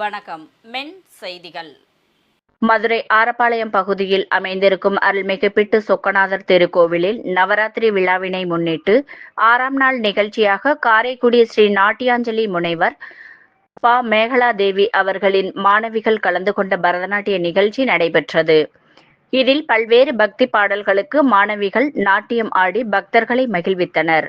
வணக்கம். மென் செய்திகள். மதுரை ஆரப்பாளையம் பகுதியில் அமைந்திருக்கும் அருள்மிகு பிட்டு சொக்கநாதர் திருக்கோவிலில் நவராத்திரி விழாவினை முன்னிட்டு ஆறாம் நாள் நிகழ்ச்சியாக காரைக்குடி ஸ்ரீ நாட்டியாஞ்சலி முனைவர் பா. மேகலா தேவி அவர்களின் மாணவிகள் கலந்து கொண்ட பரதநாட்டிய நிகழ்ச்சி நடைபெற்றது. இதில் பல்வேறு பக்தி பாடல்களுக்கு மாணவிகள் நாட்டியம் ஆடி பக்தர்களை மகிழ்வித்தனர்.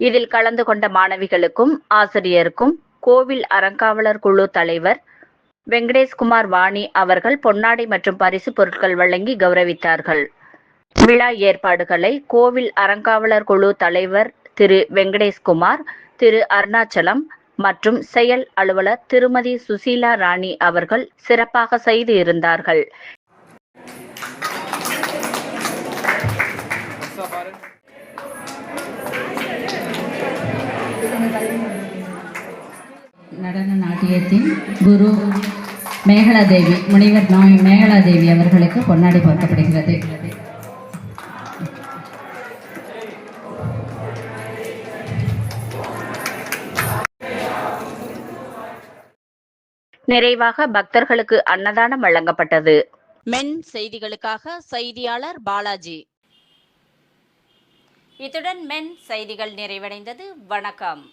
இதில் கலந்து கொண்ட மாணவிகளுக்கும் ஆசிரியருக்கும் கோவில் அறங்காவலர் குழு தலைவர் வெங்கடேஷ்குமார் வாணி அவர்கள் பொன்னாடை மற்றும் பரிசு பொருட்கள் வழங்கி கௌரவித்தார்கள். விழா ஏற்பாடுகளை கோவில் அறங்காவலர் குழு தலைவர் திரு வெங்கடேஷ்குமார் திரு அருணாச்சலம் மற்றும் செயல் அலுவலர் திருமதி சுசீலா ராணி அவர்கள் சிறப்பாக செய்து இருந்தார்கள். நடன நாட்டியத்தின் குரு மேகலாதேவி முனிவர் நா- மேகலாதேவி அவர்களுக்கு பொன்னாடை போர்த்தப்படுகிறது நிறைவாக பக்தர்களுக்கு அன்னதானம் வழங்கப்பட்டது. மென் செய்திகளுக்காக செய்தியாளர் பாலாஜி. இத்துடன் மென் செய்திகள் நிறைவடைந்தது. வணக்கம்.